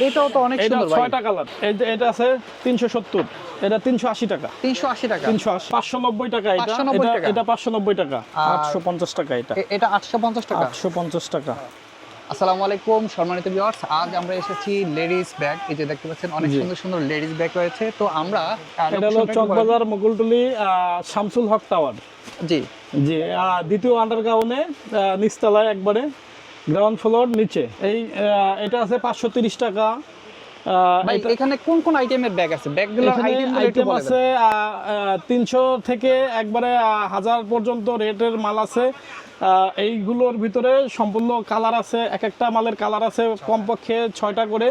এটাও তো অনেক এটা সুন্দর ছয়টা কালার। এটা আছে তিনশো সত্তর এটা তিনশো আশি টাকা। 380 টাকা। তিনশো পাঁচশো নব্বই টাকা এটা এটা পাঁচশো নব্বই টাকা। আটশো পঞ্চাশ টাকা এটা। এ- এটা 850 টাকা। আটশো পঞ্চাশ টাকা। আসসালামু আলাইকুম সম্মানিত ভিউয়ার্স আজ আমরা এসেছি লেডিস ব্যাগ এই যে দেখতে পাচ্ছেন অনেক সুন্দর সুন্দর লেডিস ব্যাগ রয়েছে। তো আমরা এটা হলো চকবাজার মুকুলটুলি আহ, শামসুল হক টাওয়ার। জি। জি দ্বিতীয় আন্ডারগ্রাউন্ডে নিচতলায় একবারে। গ্রাউন্ড ফ্লোর নিচে। এই এটা আছে পাঁচশো তিরিশ টাকা। এখানে কোন কোন আইটেমের ব্যাগ আছে? আইটেম আছে তিনশো থেকে একবারে হাজার পর্যন্ত রেটের মাল আছে। এইগুলোর ভিতরে সম্পূর্ণ কালার আছে এক একটা মালের কালার আছে কমপক্ষে ছয়টা করে।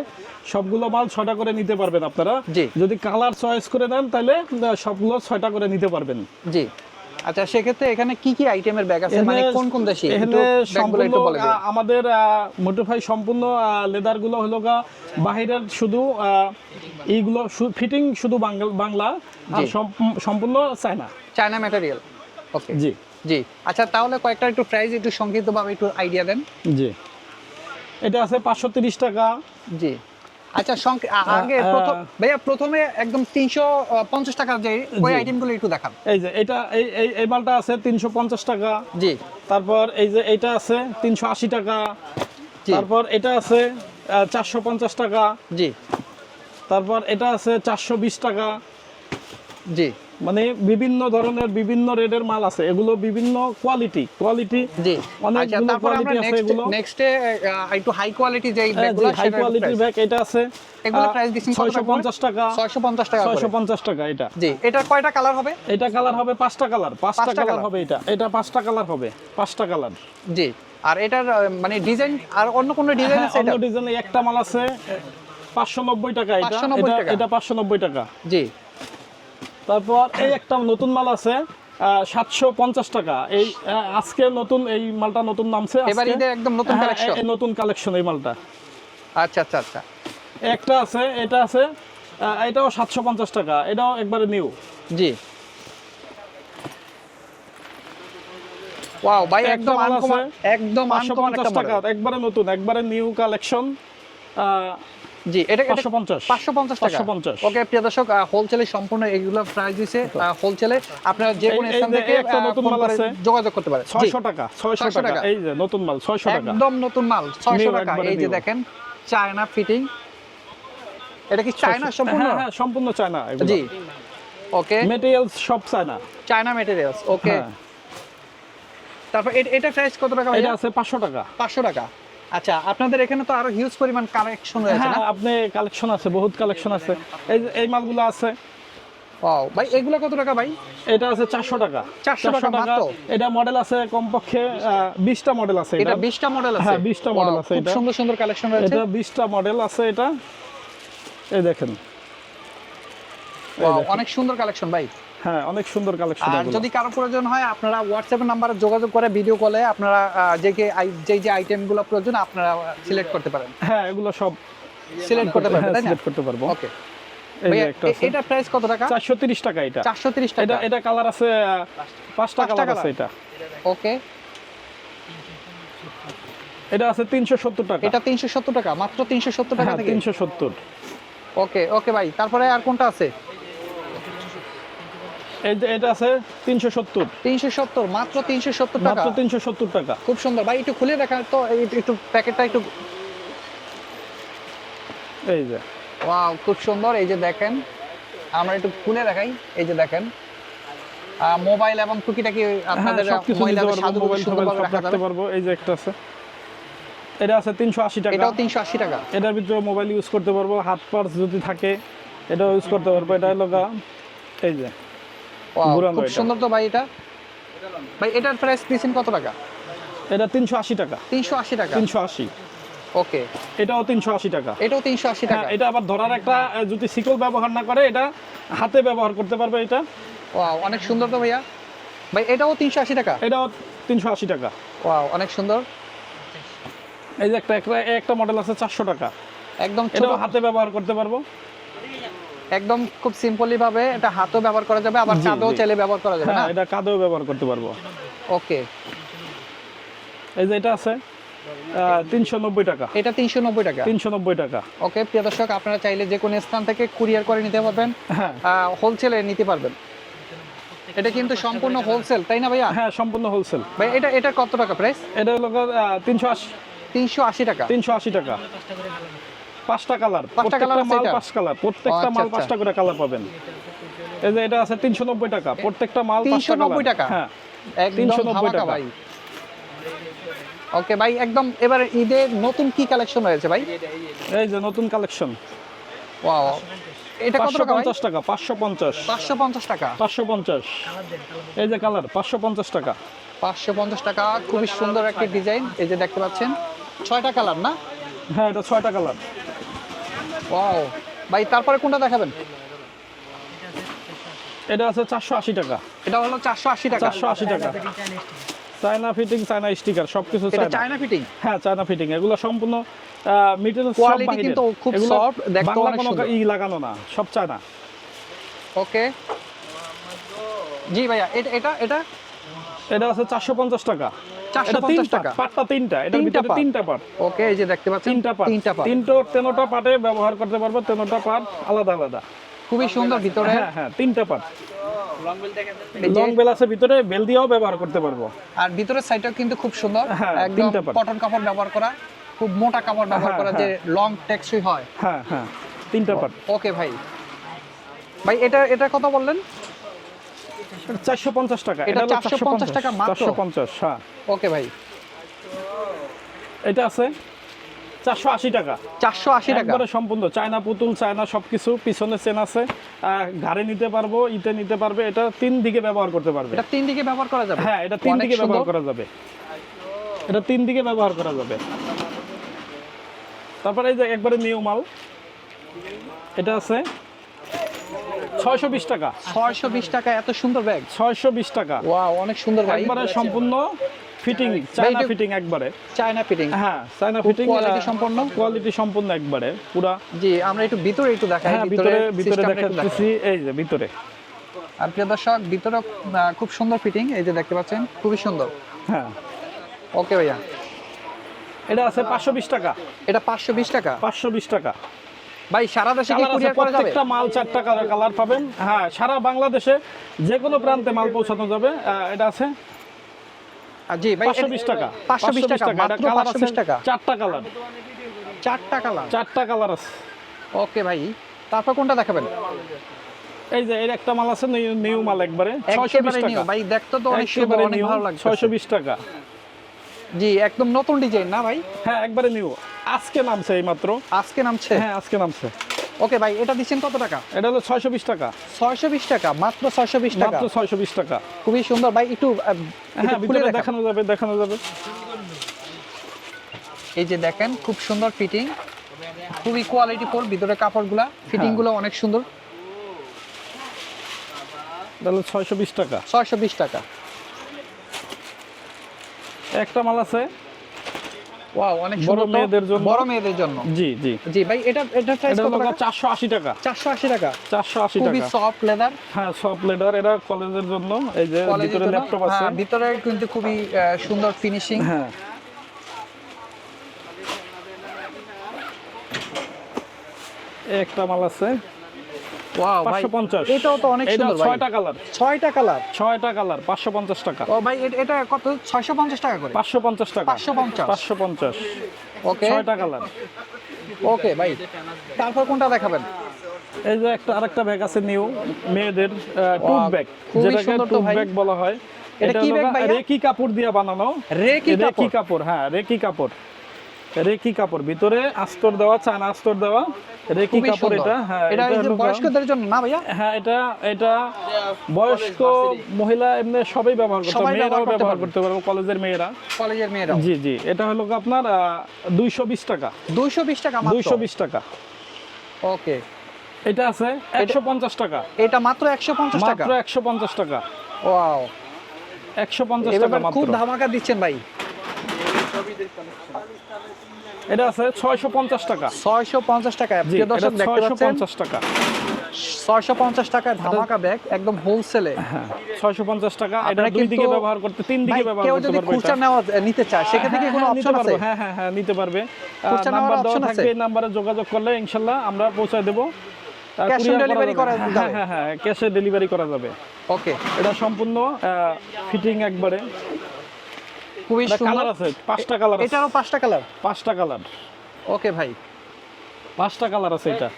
সবগুলো মাল ছয়টা করে নিতে পারবেন আপনারা। যদি কালার চয়েস করে নেন তাহলে সবগুলো ছয়টা করে নিতে পারবেন। জি। আচ্ছা সেক্ষেত্রে এখানে কি কি আইটেমের ব্যাগ আছে? মানে কোন কোন দেশি? এখানে সম্পূর্ণ একটু বলে দিন আমাদের মোটিফাই সম্পূর্ণ লেদারগুলো হলো গা বাহিরের শুধু এইগুলো ফিটিং শুধু বাংলা আর সম্পূর্ণ চায়না। চায়না ম্যাটেরিয়াল ওকে জি। জি। আচ্ছা তাহলে কয়েকটা একটু প্রাইস একটু সংক্ষিপ্তভাবে একটু আইডিয়া দেন। জি। এটা আছে পাঁচশো তিরিশ টাকা। জি। আচ্ছা আগে প্রথম ভাইয়া প্রথমে একদম তিনশো পঞ্চাশ টাকা যে ওই আইটেমগুলো একটু দেখান। এই যে এটা এই এই মালটা আছে তিনশো পঞ্চাশ টাকা। জি। তারপর এই যে এটা আছে তিনশো আশি টাকা। তারপর এটা আছে চারশো পঞ্চাশ টাকা। জি। তারপর এটা আছে চারশো বিশ টাকা। জি। মানে বিভিন্ন ধরনের বিভিন্ন রেটের মাল আছে এগুলো বিভিন্ন কোয়ালিটি কোয়ালিটি জি। অনেকগুলো আচ্ছা তারপর আমরা আছে নেক্সট এগুলো। নেক্সটে একটু হাই কোয়ালিটি যে ব্যাগগুলো হাই কোয়ালিটির ব্যাগ এটা আছে। এগুলো দিচ্ছেন কত ছয়শো টাকা। পঞ্চাশ টাকা ছয়শো পঞ্চাশ টাকা এটা। জি এটার কয়টা কালার হবে? এটা কালার হবে পাঁচটা কালার পাঁচটা কালার হবে এটা। এটা পাঁচটা কালার হবে। পাঁচটা কালার জি আর এটার মানে ডিজাইন আর অন্য কোনো ডিজাইন আছে হ্যাঁ, অন্য এটা ডিজাইনে একটা মাল আছে পাঁচশো নব্বই টাকা এটা। এটা টাকা। এটা পাঁচশো নব্বই টাকা। জি। তারপর এই একটা নতুন মাল আছে সাতশো পঞ্চাশ টাকা। এই আজকে নতুন এই মালটা নতুন নামছে এবার ঈদের একদম নতুন হ্যাঁ, কালেকশন নতুন কালেকশন এই মালটা। আচ্ছা আচ্ছা আচ্ছা। একটা আছে এটা আছে এটাও সাতশো পঞ্চাশ টাকা এটাও একবারে নিউ জি। ওয়াও ভাই একদম একদম পাঁচশো আনকমন পঞ্চাশ একটা টাকা একবারে নতুন একবারে নিউ কালেকশন জি এটা এটা- পাঁচশো পঞ্চাশ। 550 টাকা। 550 ওকে প্রিয় দর্শক হোলসেলে সম্পূর্ণ এগুলো প্রাইস দিছে। হোলসেলে আপনারা যে কোনো স্থান থেকে একটা নতুন মাল আছে। যোগাযোগ করতে পারেন। জি, ছয়শো টাকা 600 টাকা। এই যে নতুন মাল ছয়শো টাকা। একদম নতুন মাল 600 টাকা। এই যে দেখেন চায়না ফিটিং এটা কি চায়না সম্পূর্ণ? হ্যাঁ হ্যাঁ সম্পূর্ণ চায়না জি। ওকে। মেটেরিয়ালস সব চায়না চায়না ম্যাটেরিয়ালস ওকে। হ্যাঁ। তারপর এটা প্রাইস কত টাকা এটা আছে পাঁচশো টাকা। 500 টাকা। আচ্ছা আপনাদের এখানে তো আরও হিউজ পরিমাণ কালেকশন রয়েছে না? হ্যাঁ আপনি কালেকশন আছে বহুত কালেকশন আছে। এই এই মালগুলো আছে। ওয়াও ভাই এগুলো কত টাকা ভাই? এটা আছে চারশো টাকা। 400 টাকা মাত্র? এটা মডেল আছে কমপক্ষে বিশটা মডেল আছে এটা। এটা 20টা মডেল আছে? হ্যাঁ, 20টা model Wow, আছে এটা। সুন্দর সুন্দর কালেকশন রয়েছে। এটা বিশটা মডেল আছে এটা। এই দেখেন। অনেক সুন্দর কালেকশন ভাই। হ্যাঁ অনেক সুন্দর কালেকশন আর যদি কারও প্রয়োজন হয় আপনারা হোয়াটসঅ্যাপ নাম্বারে যোগাযোগ করে ভিডিও কলে আপনারা যে যে যে যে আইটেমগুলো প্রয়োজন আপনারা সিলেক্ট করতে পারেন। হ্যাঁ এগুলো সব সিলেক্ট করতে পারবেন তাই না? সিলেক্ট করতে পারব। ওকে এটা প্রাইস কত টাকা? চারশো তিরিশ টাকা এটা। 430 টাকা এটা এটা কালার আছে পাঁচটা কালার আছে এটা। ওকে এটা আছে তিনশো সত্তর টাকা। এটা 370 টাকা মাত্র 370 টাকা হ্যাঁ থেকে। তিনশো সত্তর। ওকে ওকে ভাই তারপরে আর কোনটা আছে? এটা আছে তিনশো সত্তর। 370 মাত্র 370 টাকা? মাত্র তিনশো সত্তর টাকা। খুব সুন্দর। ভাই একটু খুলে দেখা তো একটু প্যাকেটটা একটু এই যে। ওয়াও খুব সুন্দর। এই যে দেখেন আমরা একটু খুলে দেখাই। এই যে দেখেন মোবাইল এবং টুকিটাকি আপনাদের হ্যাঁ, পারব মোবাইল রাখতে পারব। এই যে একটা আছে। এটা আছে তিনশো আশি টাকা। এটাও তিনশো আশি টাকা। এটার ভিতরে মোবাইল ইউজ করতে পারব। হাত পার্স যদি থাকে এটাও ইউজ করতে পারব। এটা হলো এই যে। খুব সুন্দর তো ভাই এটা। ভাই এটার প্রাইস দিয়েছেন কত টাকা? এটা তিনশো আশি টাকা। তিনশো আশি টাকা? তিনশো আশি। ওকে এটাও তিনশো আশি টাকা। এটাও তিনশো আশি হ্যাঁ টাকা? এটা আবার ধরার একটা যদি শিকল ব্যবহার না করে এটা হাতে ব্যবহার করতে পারবে এটা। ওয়াও অনেক সুন্দর তো ভাইয়া। ভাই এটাও তিনশো আশি টাকা? এটাও তিনশো আশি টাকা। ওয়াও অনেক সুন্দর। এই যে একটা একটা একটা মডেল আছে চারশো টাকা। একদম এটাও হাতে ব্যবহার করতে পারব। একদম খুব সিম্পলি ভাবে এটা হাতও ব্যবহার করা যাবে আবার জি। চাইলে ব্যবহার করা যাবে না? হ্যাঁ এটা কাঁধেও ব্যবহার করতে পারব। ওকে এই যে এটা আছে তিনশো নব্বই টাকা। এটা তিনশো নব্বই টাকা। তিনশো নব্বই টাকা। ওকে প্রিয় দর্শক আপনারা চাইলে যে কোনো স্থান থেকে কুরিয়ার করে নিতে পারবেন হ্যাঁ। হোলসেলে নিতে পারবেন। এটা কিন্তু সম্পূর্ণ হোলসেল তাই না ভাইয়া? হ্যাঁ সম্পূর্ণ হোলসেল ভাই এটা এটা কত টাকা প্রাইস এটা হলো তিনশো আশি। তিনশো আশি টাকা। তিনশো আশি টাকা। পাঁচটা কালার পাঁচটা মাল পাঁচ কালার প্রত্যেকটা আচ্ছা, মাল আচ্ছা। পাঁচটা করে কালার পাবেন। এই যে এটা আছে তিনশো নব্বই টাকা প্রত্যেকটা মাল তিনশো পাঁচটা নব্বই colour। টাকা? হ্যাঁ একদম 390 টাকা। ভাই। ওকে ভাই একদম এবারে ঈদের নতুন কি কালেকশন রয়েছে ভাই? এই যে নতুন কালেকশন। ওয়াও। এটা কত টাকা ভাই? পঞ্চাশ টাকা পাঁচশো পঞ্চাশ। পাঁচশো পঞ্চাশ টাকা। পাঁচশো পঞ্চাশ। এই যে কালার পাঁচশো পঞ্চাশ টাকা। পাঁচশো পঞ্চাশ টাকা খুবই সুন্দর একটা ডিজাইন। এই যে দেখতে পাচ্ছেন ছয়টা কালার না? হ্যাঁ এটা ছয়টা কালার। ওয়াও ভাই তারপরে কোনটা দেখাবেন? এটা আছে চারশো আশি টাকা। এটা হলো চারশো আশি টাকা। চারশো আশি টাকা। চায়না ফিটিং চায়না স্টিকার সবকিছু চায়না ফিটিং হ্যাঁ চায়না ফিটিং এগুলো সম্পূর্ণ মিটেল Quality কিন্তু খুব দেখতেও বাংলা অনেক সুন্দর। ই লাগানো না সব চায়না ওকে জি ভাইয়া এটা এটা এটা? এটা আছে চারশো পঞ্চাশ টাকা। 450 টাকা। পাটটা তিনটা এটার ভিতরে তিনটা পাট। ওকে এই যে দেখতে পাচ্ছেন তিনটা পাট। তিনটা পাট। তিনটো তেনোটা পাটে ব্যবহার করতে পারব তেনোটা পাট আলাদা আলাদা। খুবই সুন্দর ভিতরে। হ্যাঁ হ্যাঁ তিনটা পাট। লং বেল আছে ভিতরে বেল দিয়েও ব্যবহার করতে পারব। আর ভিতরের সাইডটাও কিন্তু খুব সুন্দর। হ্যাঁ, একদম কটন কাপড় ব্যবহার করা খুব মোটা কাপড় ব্যবহার করা যে লং টেকসই হয়। হ্যাঁ হ্যাঁ তিনটা পাট। ওকে ভাই। ভাই এটা এটা কত বললেন? চারশো পঞ্চাশ টাকা। এটা হলো 450 টাকা চারশো পঞ্চাশ হ্যাঁ। ওকে ভাই। এটা আছে চারশো আশি টাকা। চারশো আশি টাকা? একবারে সম্পূর্ণ। চায়না পুতুল চায়না সবকিছু পিছনে চেন আছে। ঘাড়ে নিতে পারব ইতে নিতে পারবে এটা তিন দিকে ব্যবহার করতে পারবে। এটা তিন দিকে ব্যবহার করা যাবে? হ্যাঁ এটা তিন দিকে ব্যবহার করা যাবে। এটা তিন দিকে ব্যবহার করা যাবে। তারপরে এই যে একবারে নিউ মাল। এটা আছে ছয়শো বিশ টাকা। ছয়শো বিশ টাকা এত সুন্দর ব্যাগ ছয়শো বিশ টাকা। ওয়াও অনেক সুন্দর ভাই একবারে সম্পূর্ণ ফিটিং চায়না ফিটিং একবারে। চায়না ফিটিং হ্যাঁ চায়না খুব ফিটিং সম্পন্ন? কোয়ালিটি সম্পূর্ণ একবারে পুরা। জি আমরা একটু ভিতরে একটু দেখাই হ্যাঁ ভিতরে ভিতরে। দেখাচ্ছি এই যে ভিতরে। আর প্রিয় দর্শক ভিতরে খুব সুন্দর ফিটিং এই যে দেখতে পাচ্ছেন খুবই সুন্দর। হ্যাঁ। ওকে ভাইয়া। এটা আছে পাঁচশো বিশ টাকা। এটা পাঁচশো বিশ টাকা। পাঁচশো বিশ টাকা। ভাই সারা দেশে কি কুরিয়ার করা যাবে? প্রত্যেকটা মাল চারটা কালার কালার পাবেন। হ্যাঁ সারা বাংলাদেশে যে কোনো প্রান্তে মাল পৌঁছানো যাবে। এটা আছে আর জি ভাই পাঁচশো বিশ টাকা। পাঁচশো বিশ টাকা এটা মাত্র কালার পাঁচশো আছে বিশ টাকা। চারটা কালার। চারটা কালার? চারটা কালার আছে। ওকে ভাই তারপর কোনটা দেখাবেন? এই যে এর একটা মাল আছে নিউ মাল একবারে। ছয়শো বিশ একেবারে টাকা। ভাই দেখতে তো অনেক সুন্দর অনেক ভালো লাগছে ছয়শো বিশ টাকা। জি একদম নতুন ডিজাইন না ভাই? হ্যাঁ একবারে নিউ। আজকে নামছে এই মাত্র আজকে নামছে? হ্যাঁ আজকে নামছে। ওকে ভাই এটা দিচ্ছেন কত টাকা? এটা হলো ছয়শো বিশ টাকা। ছয়শো বিশ টাকা মাত্র ছয়শো বিশ টাকা? মাত্র ছয়শো বিশ টাকা। খুবই সুন্দর। ভাই একটু হ্যাঁ ভিতরে দেখানো। যাবে দেখানো যাবে। এই যে দেখেন খুব সুন্দর ফিটিং খুবই কোয়ালিটি ফুল ভিতরে কাপড়গুলা। ফিটিংগুলো অনেক সুন্দর। এটা হলো ছয়শো বিশ টাকা। ছয়শো বিশ টাকা। একটা মাল আছে। ওয়াও অনেক বড় মেয়েদের জন্য। বড় মেয়েদের জন্য? জি জি। জি ভাই এটা এটা প্রাইস কত টাকা? চারশো আশি টাকা। চারশো আশি টাকা? চারশো আশি খুবই সফট লেদার হ্যাঁ এটা কলেজের জন্য এই যে ভিতরে ল্যাপটপ আছে। হ্যাঁ, ভিতরে কিন্তু খুবই সুন্দর ফিনিশিং হ্যাঁ। একটা মাল আছে। ওয়াও ভাই পাঁচশো পঞ্চাশ। এটাও তো অনেক সুন্দর ভাই। ছয়টা কালার। ছয়টা কালার? ছয়টা কালার পাঁচশো পঞ্চাশ টাকা। ও ভাই এটা কত? ছয়শো পঞ্চাশ টাকা করে? পাঁচশো পঞ্চাশ টাকা। 550 পাঁচশো পঞ্চাশ। ওকে ছয়টা কালার। ওকে ভাই তারপর কোনটা দেখাবেন? এই যে একটা আরেকটা ব্যাগ আছে নিউ মেয়েদের টুথ ব্যাগ যেটাকে। ব্যাগ বলা হয়। এটা কি রেকি কাপড় দিয়ে বানানো। রেকি কাপড় হ্যাঁ রেকি কাপড়। রেকি কাপড় ভিতরে আস্তর দেওয়া চান আস্তর দেওয়া। রেকি কাপড় এটা হ্যাঁ এটা বয়স্কদের জন্য না ভাইয়া? হ্যাঁ এটা এটা বয়স্ক মহিলা এমনি সবাই ব্যবহার করতে পারবে মেয়েরাও ব্যবহার করতে পারবে। কলেজের মেয়েরা। কলেজের মেয়েরা জি জি এটা হলো আপনার দুইশো বিশ টাকা। দুইশো বিশ টাকা মাত্র? দুইশো বিশ টাকা। ওকে। এটা আছে একশো পঞ্চাশ টাকা। এটা মাত্র একশো পঞ্চাশ টাকা? মাত্র একশো পঞ্চাশ টাকা। ওয়াও। একশো পঞ্চাশ এবার টাকা খুব ধামাকা দিচ্ছেন ভাই। এটা আছে ছয়শো পঞ্চাশ টাকা। ছয়শো পঞ্চাশ টাকা। প্রিয় দর্শক দেখতে পাচ্ছেন? পঞ্চাশ টাকা। টাকায় ধামাকা ব্যাগ একদম হোলসেলে হ্যাঁ টাকা। এটা দুই দিকে ব্যবহার করতে তিন দিকে ব্যবহার কেউ যদি খুচরা নেওয়া নিতে চায় সেক্ষেত্রে কি হ্যাঁ, কোনো হ্যাঁ, অপশন আছে? হ্যাঁ হ্যাঁ হ্যাঁ নিতে পারবে। নাম্বার দেওয়া থাকবে আছে? এই নাম্বারে যোগাযোগ করলে ইনশাল্লাহ আমরা পৌঁছে দেবো। on delivery করা হ্যাঁ যাবে? হ্যাঁ হ্যাঁ ক্যাশে ডেলিভারি করা যাবে। ওকে এটা সম্পূর্ণ ফিটিং একবারে। খুবই সুন্দর। কালার আছে পাঁচটা কালার আছে। এটারও পাঁচটা কালার পাঁচটা কালার ওকে ভাই। পাঁচটা কালার আছে এটা।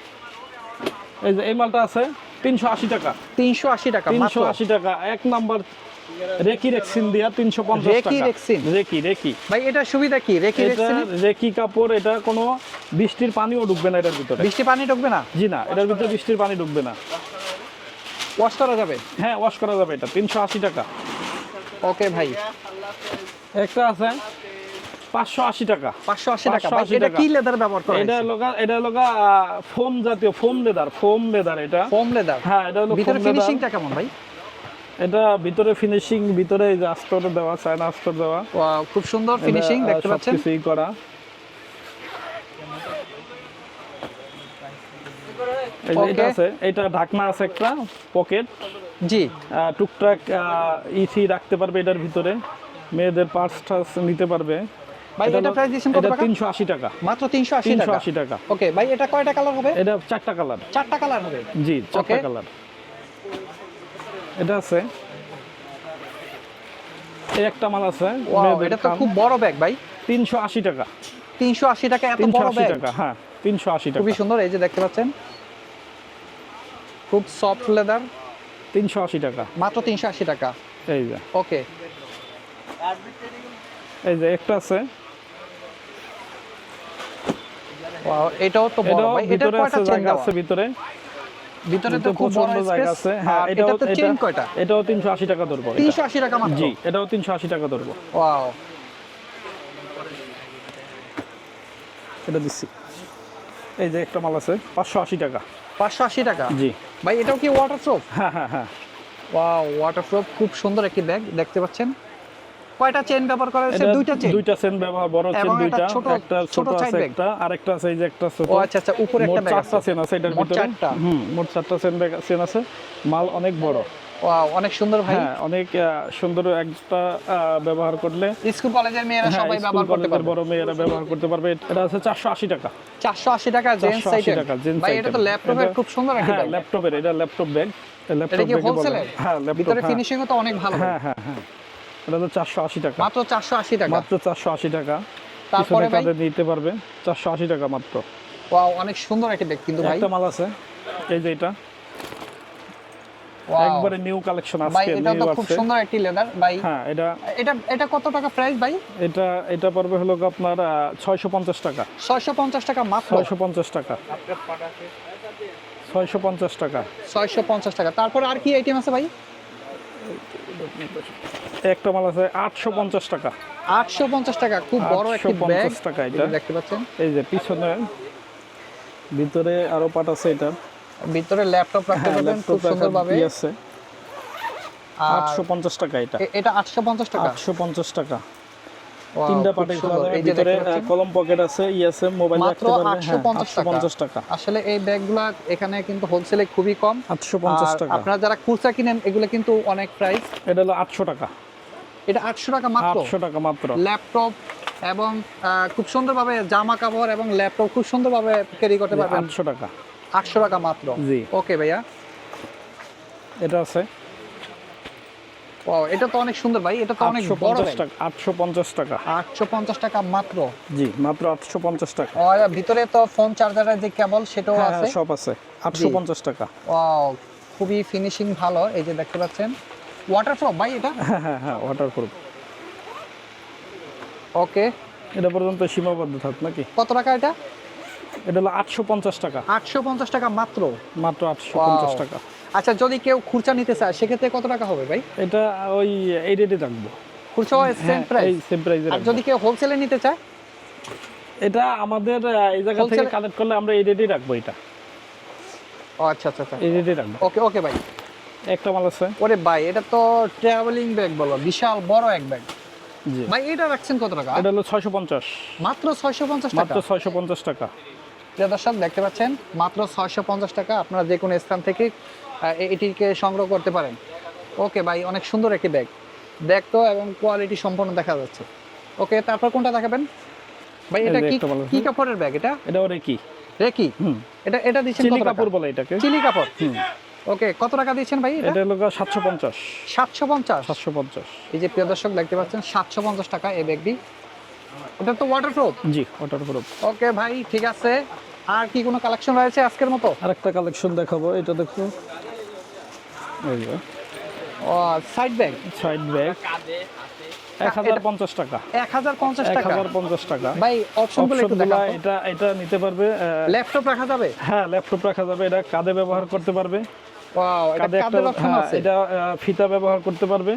এই যে এই মালটা আছে তিনশো আশি টাকা। তিনশো আশি টাকা তিনশো আশি টাকা এক নাম্বার রেকি রেক্সিন দিয়া তিনশো পঞ্চাশ রেকি রেক্সিন? Reiki reiki. ভাই এটার সুবিধা কি? রেখে এটা রেকি কাপড় এটা কোনো বৃষ্টির পানিও ঢুকবে না এটার ভিতরে। বৃষ্টি পানি ঢুকবে না? জি না এটার ভিতরে বৃষ্টির পানি ঢুকবে না। ওয়াশ করা যাবে? হ্যাঁ ওয়াশ করা যাবে এটা তিনশো আশি টাকা। ওকে ভাই। একটা আছে পাঁচশো আশি টাকা। পাঁচশো আশি টাকা। এটা কি লেদার ব্যবহার করা এটা লগা এটা লগা ফোম জাতীয় ফোম লেদার ফোম লেদার এটা। ফোম লেদার হ্যাঁ এটা হলো ভিতরে ফিনিশিংটা কেমন ভাই? এটা ভিতরে ফিনিশিং ভিতরে আস্তর দেওয়া চায়না আস্তর দেওয়া। খুব সুন্দর ফিনিশিং দেখতে পাচ্ছেন? সবকিছুই করা। এটা আছে এটা ঢাকনা আছে একটা পকেট জি। টুকটাক ইসি রাখতে পারবে এটার ভিতরে। মেয়েদের পার্স টার্স নিতে পারবে। ভাই এটা প্রাইস দিচ্ছেন কত টাকা? তিনশো আশি টাকা। মাত্র তিনশো আশি তিনশো টাকা আশি টাকা। ওকে ভাই এটা কয়টা কালার হবে? এটা চারটা কালার চারটা কালার হবে। জি চারটা কালার এটা আছে। এই একটা মাল আছে এটা তো খুব বড় ব্যাগ ভাই। তিনশো আশি টাকা। তিনশো আশি টাকা এত বড় ব্যাগ টাকা হ্যাঁ তিনশো আশি টাকা। খুবই সুন্দর এই যে দেখতে পাচ্ছেন। খুব সফট লেদার তিনশো আশি টাকা। মাত্র তিনশো আশি টাকা। এই যে। ওকে। এই যে একটা আছে। ওয়াও এটাও তো বড় ভাই। এটার কয়টা আছে চেন আছে ভিতরে। ভিতরে তো খুব বড় জায়গা আছে। হ্যাঁ এটাও চেন কয়টা? এটাও তিনশো আশি টাকা ধরবো এটা। তিনশো আশি টাকা মাত্র? জি এটাও তিনশো আশি টাকা ধরবো। ওয়াও এটা দিচ্ছি। এই যে একটা মাল আছে পাঁচশো আশি টাকা। পাঁচশো আশি টাকা? জি। ভাই এটাও কি ওয়াটার প্রুফ হ্যাঁ হ্যাঁ হ্যাঁ। ওয়াও ওয়াটার প্রুফ খুব সুন্দর একটি ব্যাগ দেখতে পাচ্ছেন? কয়টা চেন ব্যবহার করা হয়েছে? দুইটা চেন দুইটা চেন ব্যবহার বড় চেন দুইটা একটা ছোট আছে একটা আরেকটা আছে এই যে একটা ছোট। আচ্ছা আচ্ছা উপরে একটা ব্যাগ আছে। চেন আছে এটার ভিতরে। চারটা? হুম মোট চারটা চেন ব্যাগ চেন আছে। মাল অনেক বড়। ওয়াও অনেক সুন্দর ভাই। হ্যাঁ অনেক সুন্দর একটা ব্যবহার করলে স্কুল কলেজের মেয়েরা হ্যাঁ, সবাই ব্যবহার করতে পারবে। বড় মেয়েরা ব্যবহার করতে পারবে। এটা আছে চারশো আশি টাকা। চারশো আশি টাকা জেন্টস 480 টাকা, gents ভাই এটা তো ল্যাপটপের খুব সুন্দর একটা হ্যাঁ ল্যাপটপের এটা ল্যাপটপ ব্যাগ ল্যাপটপ ব্যাগ হ্যাঁ ল্যাপটপ ভিতরে হ্যাঁ। ফিনিশিংও তো অনেক ভালো। হ্যাঁ হ্যাঁ হ্যাঁ। এটা তো চারশো আশি টাকা মাত্র চারশো আশি টাকা মাত্র চারশো আশি টাকা তারপরে কাঁধে নিতে পারবে চারশো আশি টাকা মাত্র ওয়াও অনেক সুন্দর একটা ব্যাগ কিন্তু ভাই একটা মাল আছে এই যে এটা একবারে নিউ কালেকশন ভাই এটা তো খুব সুন্দর একটি লেদার ভাই হ্যাঁ এটা এটা এটা কত টাকা প্রাইস ভাই এটা এটা পড়বে হলো আপনার ছয়শো পঞ্চাশ টাকা ছয়শো পঞ্চাশ টাকা মাত্র ছয়শো পঞ্চাশ টাকা ছয়শো পঞ্চাশ টাকা ছয়শো পঞ্চাশ টাকা তারপরে আর কি আইটেম আছে ভাই একটা মাল আছে আটশো পঞ্চাশ টাকা। আটশো পঞ্চাশ টাকা খুব বড় একটি ব্যাগ 850 টাকা এটা। দেখতে পাচ্ছেন। এই যে পিছনে ভিতরে আরও পাট আছে এটা। ভিতরে ল্যাপটপ রাখতে হ্যাঁ পারবেন খুব সুন্দর ভাবে আছে? আর আটশো পঞ্চাশ টাকা এটা। এটা আটশো পঞ্চাশ টাকা? আটশো পঞ্চাশ টাকা। তিনটা পাটে ভিতরে কলম পকেট আছে ই আছে মোবাইল মাত্র রাখতে হ্যাঁ 850 আটশো পঞ্চাশ টাকা। আসলে এই ব্যাগগুলা এখানে কিন্তু হোলসেলে খুবই কম। আটশো পঞ্চাশ আর টাকা। আপনারা যারা খুচরা কিনেন এগুলো কিন্তু অনেক প্রাইস এটা হলো আটশো টাকা। এটা আটশো টাকা মাত্র। আটশো টাকা মাত্র। ল্যাপটপ এবং খুব সুন্দরভাবে জামা কাপড় এবং ল্যাপটপ খুব সুন্দরভাবে ক্যারি করতে পারবেন। আটশো টাকা। আটশো টাকা মাত্র। জি। ওকে ভাইয়া। এটা আছে। Wow, এটা তো অনেক সুন্দর ভাই এটা তো অনেক বড় টাকা আটশো পঞ্চাশ টাকা। আটশো পঞ্চাশ টাকা মাত্র। জি মাত্র আটশো পঞ্চাশ টাকা। আর ভিতরে তো ফোন চার্জারের যে কেবল সেটাও হ্যাঁ আছে। হ্যাঁ, সব আছে। আটশো পঞ্চাশ টাকা। Wow, খুবই ফিনিশিং ভালো এই যে দেখতে পাচ্ছেন। ওয়াটারপ্রুফ ভাই এটা? হ্যাঁ হ্যাঁ হ্যাঁ ওয়াটার প্রুফ ওকে এটা পর্যন্ত সীমাবদ্ধ থাক নাকি? কত টাকা এটা? এটা হলো আটশো পঞ্চাশ টাকা। আটশো পঞ্চাশ টাকা মাত্র? মাত্র আটশো পঞ্চাশ টাকা। আচ্ছা যদি কেউ খুচরা নিতে চায় সেক্ষেত্রে কত টাকা হবে ভাই? এটা ওই এই রেটে রাখব খুচরা সেম হ্যাঁ, প্রাইস সেম প্রাইসে আর যদি কেউ হোলসেলে নিতে চায়? এটা আমাদের এই জায়গা থেকে কালেক্ট করলে আমরা এই রেটেই রাখব এটা। ও আচ্ছা আচ্ছা আচ্ছা। এই রেটেই রাখব। ওকে ওকে ভাই একটা মাল আছে। ওরে ভাই এটা তো ট্রাভেলিং ব্যাগ বলো বিশাল বড় এক ব্যাগ জি। ভাই এটা রাখছেন কত টাকা? এটা হলো ছয়শো পঞ্চাশ। মাত্র ছয়শো পঞ্চাশ টাকা? মাত্র ছয়শো পঞ্চাশ টাকা। প্রিয় দর্শক দেখতে পাচ্ছেন মাত্র ছয়শো পঞ্চাশ টাকা আপনারা যে কোনো স্থান থেকে এটিকে সংগ্রহ করতে পারেন। ওকে ভাই অনেক সুন্দর একটি ব্যাগ দেখতো এবং কোয়ালিটি সম্পন্ন দেখা যাচ্ছে। ওকে তারপর কোনটা দেখাবেন? ভাই এটা কি কি কাপড়ের ব্যাগ এটা? এটাও রেকি। রেকি? হুম। এটা এটা দিচ্ছেন চিলি কত কাপড় বলে এটাকে। চিলি কাপড়? হুম। ওকে কত টাকা দিচ্ছেন ভাই এটা? হলো সাতশো পঞ্চাশ। সাতশো পঞ্চাশ? সাতশো পঞ্চাশ। এই যে প্রিয় দর্শক দেখতে পাচ্ছেন সাতশো পঞ্চাশ টাকা এই ব্যাগটি এটা তো ওয়াটারপ্রুফ জি ওটার উপর ওকে ভাই ঠিক আছে। আর কি কোনো কালেকশন রয়েছে আজকের মতো? আরেকটা কালেকশন দেখাবো এটা দেখো এই যে। ও সাইড ব্যাগ সাইড ব্যাগ এক হাজার পঞ্চাশ টাকা। এক হাজার পঞ্চাশ এক টাকা হাজার পঞ্চাশ টাকা। ভাই অপশনগুলো একটু অপশনগুলো এটা এটা নিতে পারবে ল্যাপটপ রাখা যাবে? হ্যাঁ ল্যাপটপ রাখা যাবে এটা কাঁধে ব্যবহার করতে পারবে। ওয়াও এটা কাদের অপশন হ্যাঁ, আছে? এটা ফিতা ব্যবহার করতে পারবে।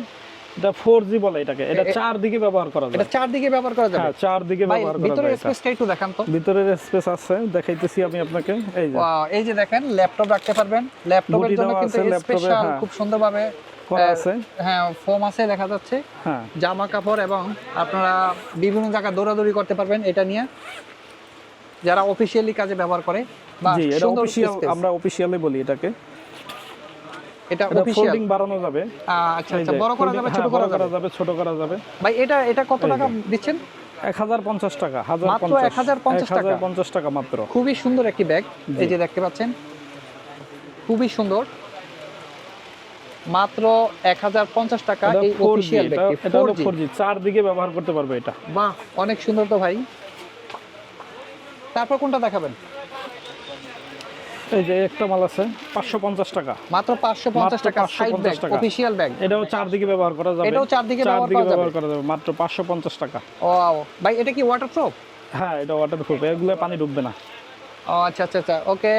এটা ফোর জি বলে এটাকে। এটা চার দিকে ব্যবহার করা এটা যায় চারদিকে ব্যবহার করা যাবে? হ্যাঁ চার দিকে ব্যবহার করা যায়। স্পেসটা একটু দেখান তো। ভিতরের স্পেস আছে দেখাইতেছি আমি আপনাকে। এই যে। ওয়াও এই যে দেখেন ল্যাপটপ রাখতে পারবেন। ল্যাপটপের জন্য কিন্তু স্পেশাল হ্যাঁ। খুব সুন্দরভাবে করা আছে। হ্যাঁ ফোম আছে দেখা যাচ্ছে। হ্যাঁ। জামা কাপড় এবং আপনারা বিভিন্ন জায়গায় দৌড়াদৌড়ি করতে পারবেন এটা নিয়ে। যারা অফিসিয়ালি কাজে ব্যবহার করে বা সুন্দর আমরা অফিসিয়ালি বলি এটাকে। এটা ফোল্ডিং বাড়ানো যাবে। আচ্ছা আচ্ছা বড় করা যাবে হ্যাঁ, ছোট করা যাবে? ছোট করা যাবে। ভাই এটা এটা কত টাকা দিচ্ছেন? এক হাজার পঞ্চাশ টাকা হাজার মাত্র পঞ্চাশ টাকা। পঞ্চাশ টাকা মাত্র। খুবই সুন্দর একটি ব্যাগ এই যে দেখতে পাচ্ছেন। খুবই সুন্দর। মাত্র এক হাজার পঞ্চাশ টাকা এটা এই অফিসিয়াল ব্যাগটি এটা হলো 4G ফোর জি চার ব্যবহার করতে পারবে এটা। বাহ অনেক সুন্দর তো ভাই। তারপর কোনটা দেখাবেন? এই যে একটা মাল আছে পাঁচশো পঞ্চাশ টাকা। মাত্র পাঁচশো পঞ্চাশ মাত্র টাকা সাইড ব্যাগ টাকা। অফিসিয়াল ব্যাগ এটাও চার দিকে ব্যবহার করা যাবে। এটাও চারদিকে ব্যবহার চারদিকে করা যাবে। ব্যবহার করা যাবে। মাত্র পাঁচশো পঞ্চাশ টাকা। ও ভাই এটা কি ওয়াটারপ্রুফ হ্যাঁ এটা ওয়াটার প্রুফ এগুলো পানি ঢুকবে না। ও আচ্ছা আচ্ছা আচ্ছা। ওকে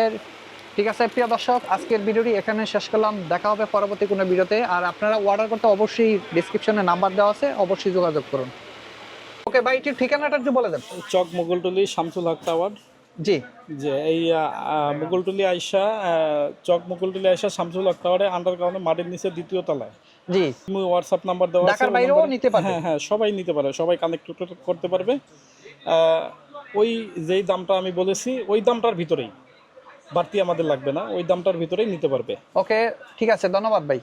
ঠিক আছে প্রিয় দর্শক আজকের ভিডিওটি এখানে শেষ করলাম। দেখা হবে পরবর্তী কোনো ভিডিওতে। আর আপনারা অর্ডার করতে অবশ্যই ডিসক্রিপশনে নাম্বার দেওয়া আছে অবশ্যই যোগাযোগ করুন। ওকে ভাই ঠিকানাটা একটু বলে দেন। চক মুগলটুলি শামসুল হক টাওয়ার জি। যে এই আহ, মুগলটুলি আয়সা চক মুকুলটুলি আয়সা শামসুল হক টাওয়ারে আন্ডারগ্রাউন্ডে মাটির নিচে দ্বিতীয় তলায়। জি। তুমি হোয়াটসঅ্যাপ নাম্বার দেওয়া ঢাকার বাইরেও নিতে পারবে? হ্যাঁ হ্যাঁ সবাই নিতে পারে সবাই কানেক্ট করতে পারবে। আহ, ওই যেই দামটা আমি বলেছি ওই দামটার ভিতরেই। বাড়তি আমাদের লাগবে না ওই দামটার ভিতরেই নিতে পারবে। ওকে ঠিক আছে ধন্যবাদ ভাই।